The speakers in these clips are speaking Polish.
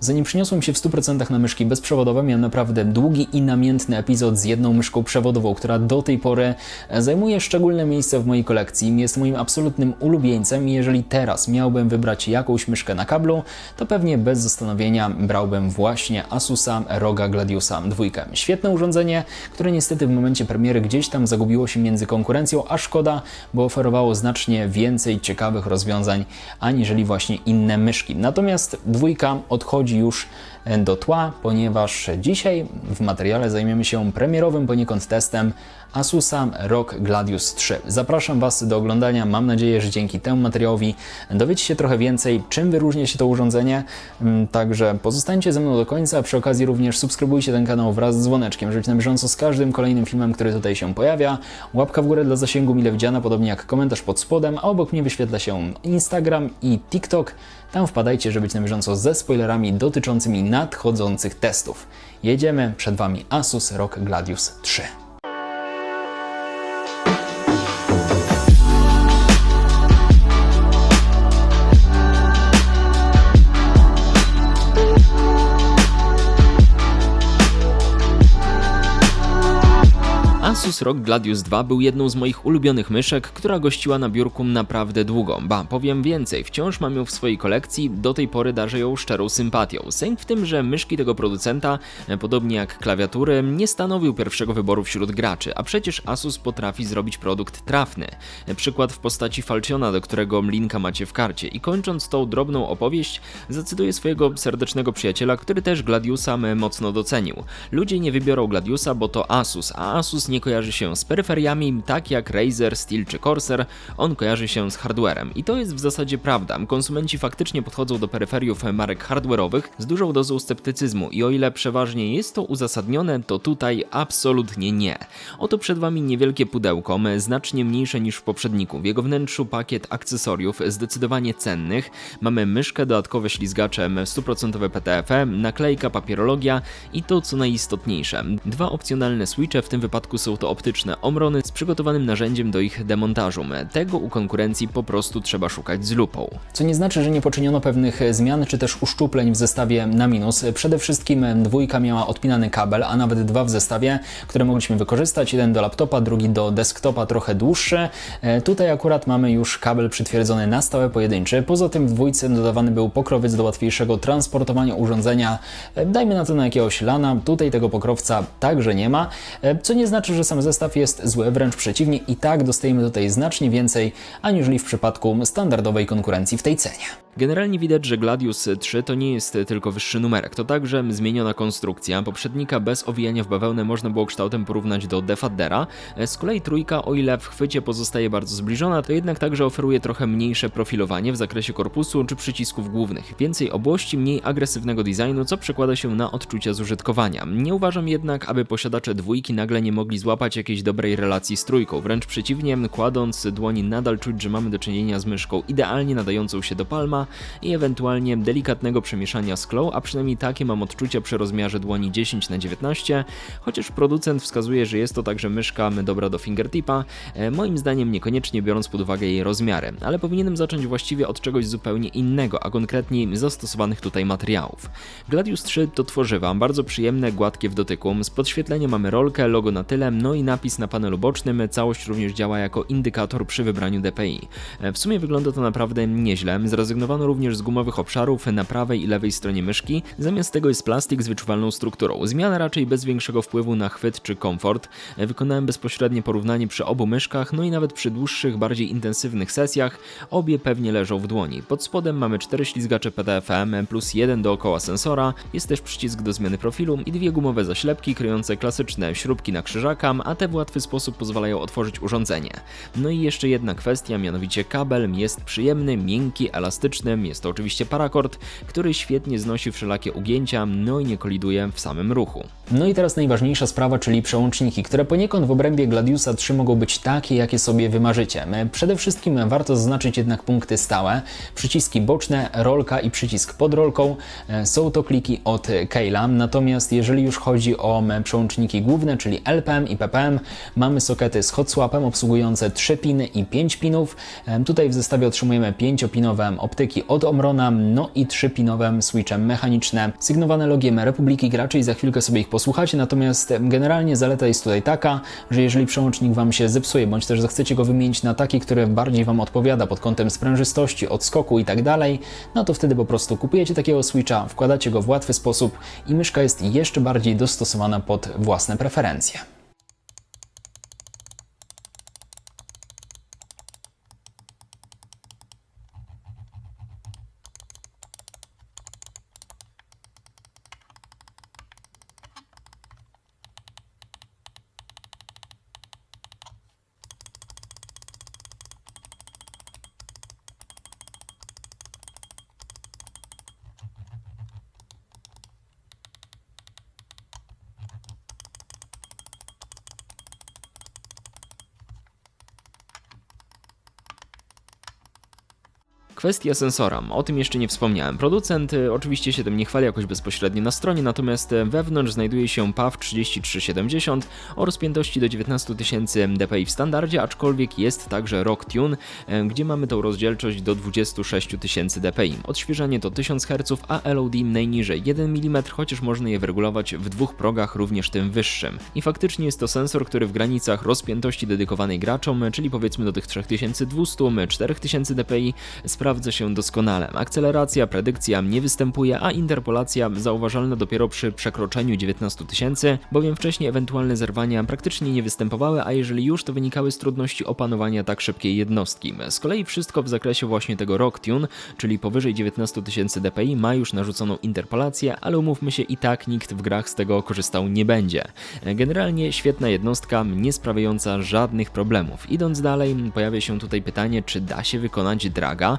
Zanim przyniosłem się w 100% na myszki bezprzewodowe, miałem naprawdę długi i namiętny epizod z jedną myszką przewodową, która do tej pory e, zajmuje szczególne miejsce w mojej kolekcji. Jest moim absolutnym ulubieńcem i jeżeli teraz miałbym wybrać jakąś myszkę na kablu, to pewnie bez zastanowienia brałbym właśnie Asusa Roga Gladiusa 2. Świetne urządzenie, które niestety w momencie premiery gdzieś tam zagubiło się między konkurencją, a szkoda, bo oferowało znacznie więcej ciekawych rozwiązań aniżeli właśnie inne myszki. Natomiast dwójka odchodzi już do tła, ponieważ dzisiaj w materiale zajmiemy się premierowym poniekąd testem Asusa ROG Gladius 3. Zapraszam Was do oglądania. Mam nadzieję, że dzięki temu materiałowi dowiecie się trochę więcej, czym wyróżnia się to urządzenie. Mm, Także pozostańcie ze mną do końca. Przy okazji również subskrybujcie ten kanał wraz z dzwoneczkiem, żeby być na bieżąco z każdym kolejnym filmem, który tutaj się pojawia. Łapka w górę dla zasięgu mile widziana, podobnie jak komentarz pod spodem, a obok mnie wyświetla się Instagram i TikTok. Tam wpadajcie, żeby być na bieżąco ze spoilerami dotyczącymi nadchodzących testów. Jedziemy, przed Wami Asus ROG Gladius 3. Asus ROG Gladius 2 był jedną z moich ulubionych myszek, która gościła na biurku naprawdę długo. Ba, powiem więcej, wciąż mam ją w swojej kolekcji, do tej pory darzę ją szczerą sympatią. Sęk w tym, że myszki tego producenta, e, podobnie jak klawiatury, nie stanowił pierwszego wyboru wśród graczy, a przecież Asus potrafi zrobić produkt trafny. E, Przykład w postaci Falciona, do którego linka macie w karcie. I kończąc tą drobną opowieść, zacytuję swojego serdecznego przyjaciela, który też Gladiusa mocno docenił. Ludzie nie wybiorą Gladiusa, bo to Asus, a Asus nie kojarzy się z peryferiami, tak jak Razer, Steel czy Corsair, on kojarzy się z hardwarem. I to jest w zasadzie prawda. Konsumenci faktycznie podchodzą do peryferiów marek hardware'owych z dużą dozą sceptycyzmu i o ile przeważnie jest to uzasadnione, to tutaj absolutnie nie. Oto przed Wami niewielkie pudełko, znacznie mniejsze niż w poprzedniku. W jego wnętrzu pakiet akcesoriów zdecydowanie cennych. Mamy myszkę, dodatkowe ślizgacze 100% PTFE, naklejka, papierologia i to co najistotniejsze. Dwa opcjonalne switche, w tym wypadku są to optyczne omrony z przygotowanym narzędziem do ich demontażu. Tego u konkurencji po prostu trzeba szukać z lupą. Co nie znaczy, że nie poczyniono pewnych zmian czy też uszczupleń w zestawie na minus. Przede wszystkim dwójka miała odpinany kabel, a nawet dwa w zestawie, które mogliśmy wykorzystać. Jeden do laptopa, drugi do desktopa, trochę dłuższy. E, Tutaj akurat mamy już kabel przytwierdzony na stałe pojedynczy. Poza tym w dwójce dodawany był pokrowiec do łatwiejszego transportowania urządzenia. E, Dajmy na to na jakiegoś lana. Tutaj tego pokrowca także nie ma, e, co nie znaczy, że sam zestaw jest zły, wręcz przeciwnie. I tak dostajemy tutaj znacznie więcej, aniżeli w przypadku standardowej konkurencji w tej cenie. Generalnie widać, że Gladius 3 to nie jest tylko wyższy numerek, to także zmieniona konstrukcja. Poprzednika bez owijania w bawełnę można było kształtem porównać do Defendera. Z kolei trójka, o ile w chwycie pozostaje bardzo zbliżona, to jednak także oferuje trochę mniejsze profilowanie w zakresie korpusu czy przycisków głównych. Więcej obłości, mniej agresywnego designu, co przekłada się na odczucia z użytkowania. Nie uważam jednak, aby posiadacze dwójki nagle nie mogli złapać jakiejś dobrej relacji z trójką. Wręcz przeciwnie, kładąc dłoni nadal czuć, że mamy do czynienia z myszką idealnie nadającą się do palma i ewentualnie delikatnego przemieszania sklą, a przynajmniej takie mam odczucia przy rozmiarze dłoni 10 na 19 chociaż producent wskazuje, że jest to także myszka dobra do fingertipa, e, moim zdaniem niekoniecznie biorąc pod uwagę jej rozmiary, ale powinienem zacząć właściwie od czegoś zupełnie innego, a konkretniej zastosowanych tutaj materiałów. Gladius 3 to tworzywa, bardzo przyjemne, gładkie w dotyku, z podświetlenia mamy rolkę, logo na tyle, no i napis na panelu bocznym, całość również działa jako indykator przy wybraniu DPI. E, W sumie wygląda to naprawdę nieźle, zrezygnowano również z gumowych obszarów na prawej i lewej stronie myszki, zamiast tego jest plastik z wyczuwalną strukturą. Zmiana raczej bez większego wpływu na chwyt czy komfort. Wykonałem bezpośrednie porównanie przy obu myszkach, no i nawet przy dłuższych, bardziej intensywnych sesjach obie pewnie leżą w dłoni. Pod spodem mamy cztery ślizgacze PDFM plus jeden dookoła sensora, jest też przycisk do zmiany profilu i dwie gumowe zaślepki kryjące klasyczne śrubki na krzyżaka, a te w łatwy sposób pozwalają otworzyć urządzenie. No i jeszcze jedna kwestia, mianowicie kabel jest przyjemny, miękki, elastyczny, jest to oczywiście parakord, który świetnie znosi wszelakie ugięcia, no i nie koliduje w samym ruchu. No i teraz najważniejsza sprawa, czyli przełączniki, które poniekąd w obrębie Gladiusa 3 mogą być takie, jakie sobie wymarzycie. Przede wszystkim warto zaznaczyć jednak punkty stałe. Przyciski boczne, rolka i przycisk pod rolką. Są to kliki od Keila, natomiast jeżeli już chodzi o przełączniki główne, czyli LPM i PPM, mamy sokety z hot swapem obsługujące 3 piny i 5 pinów. Tutaj w zestawie otrzymujemy 5-pinowe optyki klawiaturki od Omrona, no i trzypinowe switche mechaniczne, sygnowane logiem Republiki Graczy i za chwilkę sobie ich posłuchacie, natomiast generalnie zaleta jest tutaj taka, że jeżeli przełącznik Wam się zepsuje, bądź też zechcecie go wymienić na taki, który bardziej Wam odpowiada pod kątem sprężystości, odskoku i tak dalej, no to wtedy po prostu kupujecie takiego switcha, wkładacie go w łatwy sposób i myszka jest jeszcze bardziej dostosowana pod własne preferencje. Kwestia sensora. O tym jeszcze nie wspomniałem. Producent y, oczywiście się tym nie chwali jakoś bezpośrednio na stronie, natomiast y, wewnątrz znajduje się PAW 3370 o rozpiętości do 19 000 dpi w standardzie, aczkolwiek jest także Rock Tune, y, gdzie mamy tą rozdzielczość do 26 000 dpi. Odświeżanie to 1000 Hz, a LOD najniżej 1 mm, chociaż można je wyregulować w dwóch progach, również tym wyższym. I faktycznie jest to sensor, który w granicach rozpiętości dedykowanej graczom, czyli powiedzmy do tych 3200-4000 dpi, sprawdza się doskonale. Akceleracja, predykcja nie występuje, a interpolacja zauważalna dopiero przy przekroczeniu 19 tysięcy, bowiem wcześniej ewentualne zerwania praktycznie nie występowały, a jeżeli już, to wynikały z trudności opanowania tak szybkiej jednostki. Z kolei wszystko w zakresie właśnie tego Rock Tune, czyli powyżej 19 tysięcy dpi, ma już narzuconą interpolację, ale umówmy się, i tak nikt w grach z tego korzystał nie będzie. Generalnie świetna jednostka, nie sprawiająca żadnych problemów. Idąc dalej, pojawia się tutaj pytanie, czy da się wykonać draga.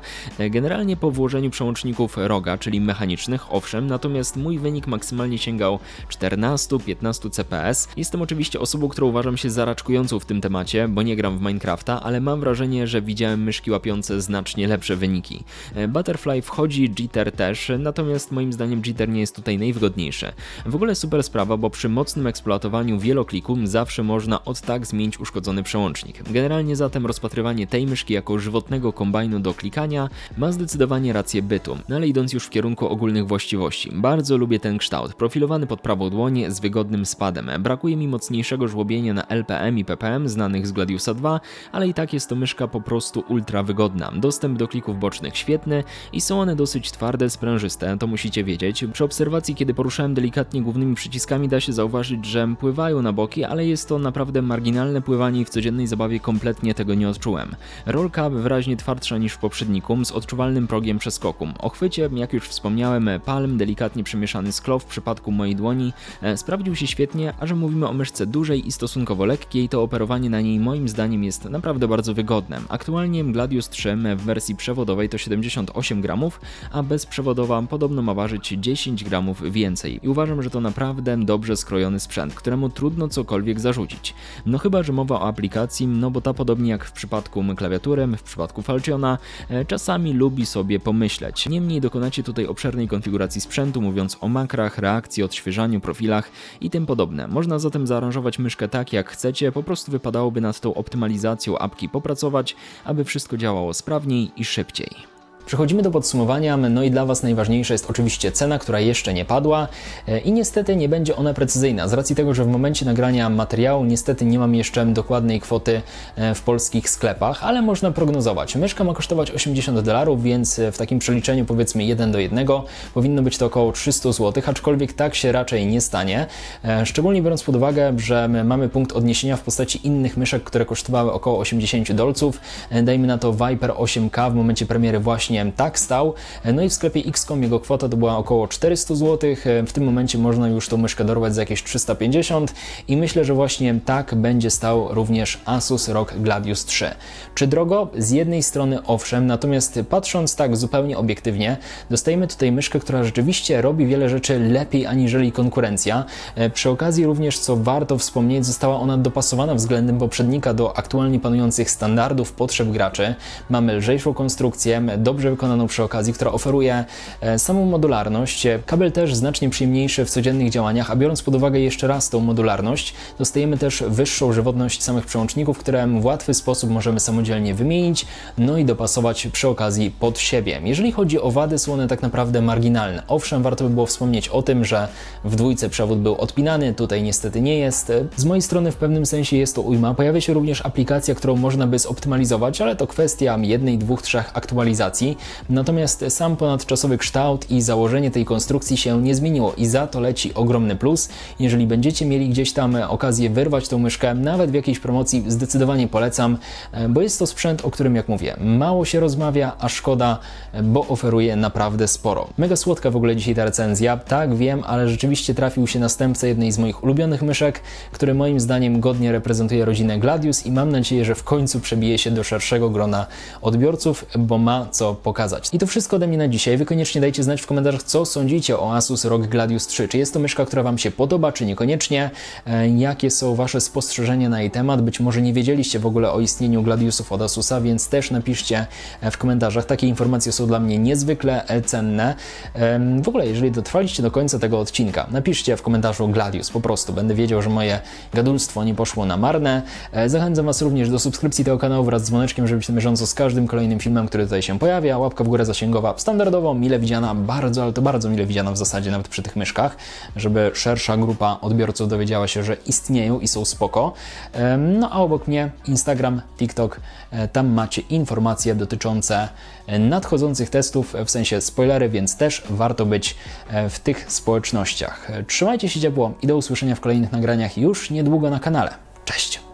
Generalnie po włożeniu przełączników roga, czyli mechanicznych, owszem, natomiast mój wynik maksymalnie sięgał 14-15 CPS. Jestem oczywiście osobą, która uważam się zaraczkującą w tym temacie, bo nie gram w Minecrafta, ale mam wrażenie, że widziałem myszki łapiące znacznie lepsze wyniki. Butterfly wchodzi, Jitter też, natomiast moim zdaniem Jitter nie jest tutaj najwygodniejszy. W ogóle super sprawa, bo przy mocnym eksploatowaniu wielokliku zawsze można od tak zmienić uszkodzony przełącznik. Generalnie zatem rozpatrywanie tej myszki jako żywotnego kombajnu do klikania ma zdecydowanie rację bytu, no ale idąc już w kierunku ogólnych właściwości. Bardzo lubię ten kształt, profilowany pod prawą dłoń z wygodnym spadem. Brakuje mi mocniejszego żłobienia na LPM i PPM znanych z Gladiusa 2, ale i tak jest to myszka po prostu ultra wygodna. Dostęp do klików bocznych świetny i są one dosyć twarde, sprężyste, to musicie wiedzieć. Przy obserwacji, kiedy poruszałem delikatnie głównymi przyciskami, da się zauważyć, że pływają na boki, ale jest to naprawdę marginalne pływanie i w codziennej zabawie kompletnie tego nie odczułem. Rolka wyraźnie twardsza niż w poprzedniku, z odczuwalnym progiem przeskoku. O chwycie, jak już wspomniałem, palm delikatnie przemieszany z klow w przypadku mojej dłoni e, sprawdził się świetnie, a że mówimy o myszce dużej i stosunkowo lekkiej, to operowanie na niej moim zdaniem jest naprawdę bardzo wygodne. Aktualnie Gladius 3 w wersji przewodowej to 78 gramów, a bezprzewodowa podobno ma ważyć 10 gramów więcej. I uważam, że to naprawdę dobrze skrojony sprzęt, któremu trudno cokolwiek zarzucić. No chyba, że mowa o aplikacji, no bo ta podobnie jak w przypadku klawiatury, w przypadku Falciona, e, czasami lubi sobie pomyśleć. Niemniej dokonacie tutaj obszernej konfiguracji sprzętu, mówiąc o makrach, reakcji, odświeżaniu, profilach i tym podobne. Można zatem zaaranżować myszkę tak jak chcecie, po prostu wypadałoby nad tą optymalizacją apki popracować, aby wszystko działało sprawniej i szybciej. Przechodzimy do podsumowania, no i dla Was najważniejsza jest oczywiście cena, która jeszcze nie padła e, i niestety nie będzie ona precyzyjna, z racji tego, że w momencie nagrania materiału niestety nie mam jeszcze dokładnej kwoty e, w polskich sklepach, ale można prognozować. Myszka ma kosztować 80 dolarów, więc w takim przeliczeniu powiedzmy 1 do 1 powinno być to około 300 zł, aczkolwiek tak się raczej nie stanie, e, szczególnie biorąc pod uwagę, że mamy punkt odniesienia w postaci innych myszek, które kosztowały około 80 dolców, dajmy na to Viper 8K w momencie premiery właśnie tak stał. No i w sklepie XCOM jego kwota to była około 400 zł. W tym momencie można już tą myszkę dorwać za jakieś 350 i myślę, że właśnie tak będzie stał również Asus ROG Gladius 3. Czy drogo? Z jednej strony owszem, natomiast patrząc tak zupełnie obiektywnie, dostajemy tutaj myszkę, która rzeczywiście robi wiele rzeczy lepiej aniżeli konkurencja. Przy okazji również, co warto wspomnieć, została ona dopasowana względem poprzednika do aktualnie panujących standardów, potrzeb graczy. Mamy lżejszą konstrukcję, dobrze dobrze wykonaną przy okazji, która oferuje e, samą modularność. Kabel też znacznie przyjemniejszy w codziennych działaniach, a biorąc pod uwagę jeszcze raz tą modularność, dostajemy też wyższą żywotność samych przełączników, które w łatwy sposób możemy samodzielnie wymienić, no i dopasować przy okazji pod siebie. Jeżeli chodzi o wady, są one tak naprawdę marginalne. Owszem, warto by było wspomnieć o tym, że w dwójce przewód był odpinany, tutaj niestety nie jest. Z mojej strony w pewnym sensie jest to ujma. Pojawia się również aplikacja, którą można by zoptymalizować, ale to kwestia jednej, dwóch, trzech aktualizacji. Natomiast sam ponadczasowy kształt i założenie tej konstrukcji się nie zmieniło i za to leci ogromny plus. Jeżeli będziecie mieli gdzieś tam okazję wyrwać tą myszkę, nawet w jakiejś promocji, zdecydowanie polecam, e, bo jest to sprzęt, o którym jak mówię, mało się rozmawia, a szkoda, e, bo oferuje naprawdę sporo. Mega słodka w ogóle dzisiaj ta recenzja, tak wiem, ale rzeczywiście trafił się następca jednej z moich ulubionych myszek, który moim zdaniem godnie reprezentuje rodzinę Gladius i mam nadzieję, że w końcu przebije się do szerszego grona odbiorców, bo ma co pokazać. I to wszystko ode mnie na dzisiaj. Wy koniecznie dajcie znać w komentarzach, co sądzicie o Asus ROG Gladius 3. Czy jest to myszka, która Wam się podoba, czy niekoniecznie? E, Jakie są Wasze spostrzeżenia na jej temat? Być może nie wiedzieliście w ogóle o istnieniu Gladiusów od Asusa, więc też napiszcie e, w komentarzach. Takie informacje są dla mnie niezwykle e, cenne. Em, W ogóle, jeżeli dotrwaliście do końca tego odcinka, napiszcie w komentarzu Gladius, po prostu. Będę wiedział, że moje gadulstwo nie poszło na marne. E, Zachęcam Was również do subskrypcji tego kanału wraz z dzwoneczkiem, żeby być na bieżąco z każdym kolejnym filmem, który tutaj się pojawia. Łapka w górę zasięgowa standardowo, mile widziana, bardzo, ale to bardzo mile widziana w zasadzie nawet przy tych myszkach, żeby szersza grupa odbiorców dowiedziała się, że istnieją i są spoko. No a obok mnie Instagram, TikTok, e, tam macie informacje dotyczące e, nadchodzących testów, w sensie spoilery, więc też warto być e, w tych społecznościach. Trzymajcie się ciepło i do usłyszenia w kolejnych nagraniach już niedługo na kanale. Cześć!